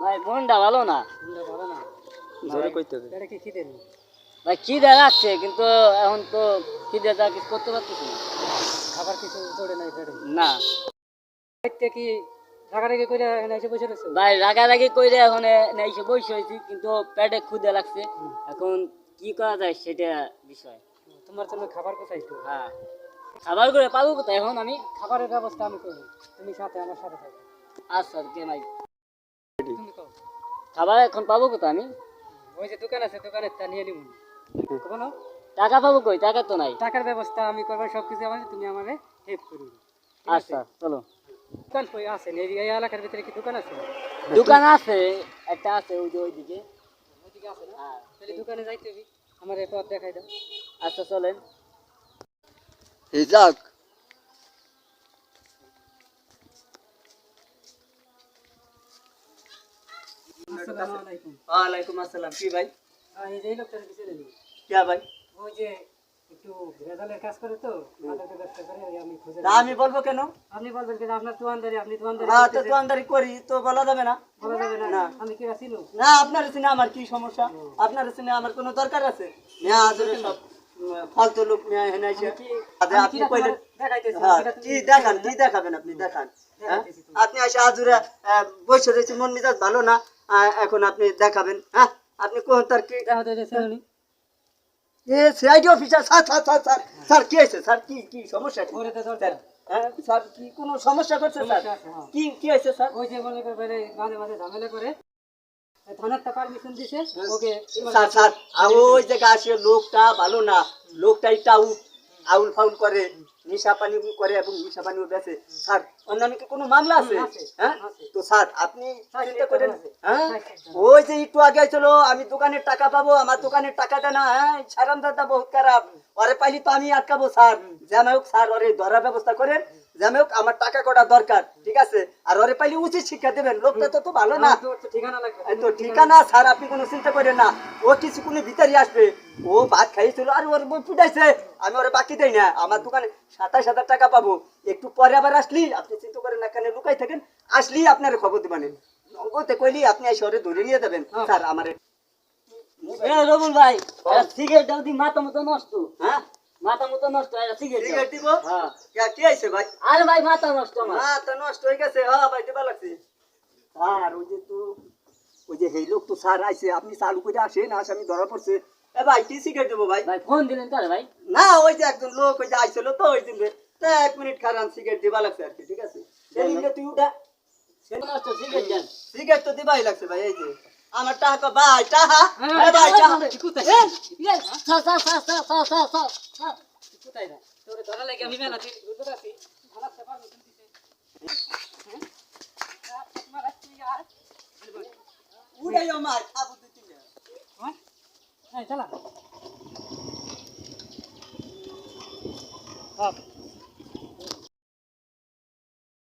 ভাই মনটা ভালো না? ভালো না। জোরে কইতে হবে এটা কি খিদে নেই ভাই খিদে লাগছে কিন্তু এখন তো খিদে যা কিছু করতে পারতেছি না। খাবার কিছু নাই না। দেখতে কি রাগারাগি এখানে এসে বসে রয়েছে ভাই রাগারাগি কইরে এখন এসে বসে হয়েছি কিন্তু পেটে ক্ষুদে লাগছে। এখন কি করা যায় সেটা বিষয়। তোমার জন্য খাবার কোথায় হ্যাঁ। খাবার করে পাবো কোথায়? এখন আমি খাবারের ব্যবস্থা আমি করব। তুমি সাথে আমার সাথে থাকো। আচ্ছা কে কও খাবার এখন পাবো কোথায় আমি? ওই যে দোকান আছে দোকানের তা নিয়ে নিব। টাকা পাবো কই? টাকা তো নাই। টাকার ব্যবস্থা আমি করব সব কিছু আমার তুমি আমারে হেল্প করবে। আচ্ছা চলো। দোকান কই আছে? এই এলাকার ভিতরে কি দোকান আছে? দোকান আছে একটা আছে ওই যে ওইদিকে। ওইদিকে আছে না? হ্যাঁ। তাহলে দোকানে যাইতে হবে। আমার পথ দেখাই দাও। আচ্ছা চলেন। যাক আসসালামু আলাইকুম ওয়ালাইকুম আসসালাম কি ভাই এই যে এই লোকটার পিছনে নেই ভাই ওই যে একটু কাজ করে তো মাদকের ব্যবসা করে আমি খুঁজে না আমি বলব কেন আপনি বলবেন যে আপনার দোয়ানদারি আপনি হ্যাঁ তো করতেছেন, করি তো বলা যাবে না বলা যাবে না না। আমি কি আছিলু না আপনার সিনে আমার কি সমস্যা? আপনার সিনে আমার কোনো দরকার আছে আজরে সব ফালতু লোক আপনি কইলেন হ্যাঁ, কি দেখান কি দেখাবেন আপনি দেখান। হ্যাঁ? আপনি এসে আজুরে বসে রয়েছে মন মেজাজ ভালো না এখন আপনি দেখাবেন হ্যাঁ? আপনি কোন তার কি এ CID officer sir sir sir sir sir কি হয়েছে? স্যার কি কি সমস্যা? কি? ওরে তো হ্যাঁ? স্যার কি কোনো সমস্যা করছে স্যার? হ্যাঁ। কি কি হয়েছে স্যার? ওই যে মনে করে মাঝে মাঝে ঝামেলা করে এই পারমিশন দিছে ওকে স্যার স্যার ওই জায়গা আসে লোকটা ভালো না। লোকটা আউট আউল ফাউল করে নিশা পানি করে এবং নিশা পানিও বেছে। স্যার অন্যান্য কি কোনো মামলা আছে? হ্যাঁ? তো স্যার আপনি চিন্তা করেন হ্যাঁ? ওই যে একটু আগে ছিল আমি দোকানের টাকা পাবো আমার দোকানের টাকাটা না হ্যাঁ? সারাম দাদা বহুত খারাপ। ওরে পাইলি তো আমি আটকাবো স্যার। জামাই হোক স্যার ওরে ধরার ব্যবস্থা করেন। হোক আমার টাকা কটা দরকার ঠিক আছে? আর ওরে পাইলি উচিত শিক্ষা দেবেন লোকটা তো তো ভালো না। তো- ঠিকানা স্যার আপনি কোনো চিন্তা করেন না। ও কিছুক্ষণের ভিতরে আসবে। ও ভাত খাইছিল আর ওর বই ফুটাইছে। আমি ওরে বাকি দেই না আমার দোকানে সাতাশ হাজার টাকা পাবো। একটু পরে আবার আসলি আপনি চিন্তা করেন না এখানে লুকাই থাকেন। আসলি আপনার খবর দিবানে। ওতে কইলি আপনি এই শহরে ধরে নিয়ে যাবেন। স্যার আমার রবুল ভাই সিগারেট দাও দি মাথা মতো নষ্ট। হ্যাঁ? মাথা মতো নষ্ট এটা সিগারেট সিগারেট দিব হ্যাঁ। কে আইছে ভাই? আরে ভাই মাথা নষ্ট আমার। হ্যাঁ তা নষ্ট হয়ে গেছে হ্যাঁ ভাই দিবা লাগছে। স্যার ওই যে তো ওই যে এই লোক তো স্যার আইছে আপনি চালু করে আসেন আসামি ধরা পড়ছে। এ ভাই কি সিগারেট দেবো ভাই? ভাই ফোন দিলেন তাহলে ভাই? না ওই যে একজন লোক ওই যে আইছিল তো ওই দিন তা এক মিনিট খারাপ সিগারেট দিবা লাগছে আর কি ঠিক আছে? সেদিন তুই উঠা। সিগারেট তো দিবাই লাগছে ভাই এই যে। আমার টাকা বাই টাকা আরে বাই টাকা কোথায় এ সা সা সা সা সা সা সা কোথায় না তোরে ধরা লাগি আমি মেলা দিই বুঝতে আছি ভালো সেবার মিশন দিতে হ্যাঁ তোমার আজকে আর উড়াই আমার খাবো দিতে হ্যাঁ হ্যাঁ চলা হ্যাঁ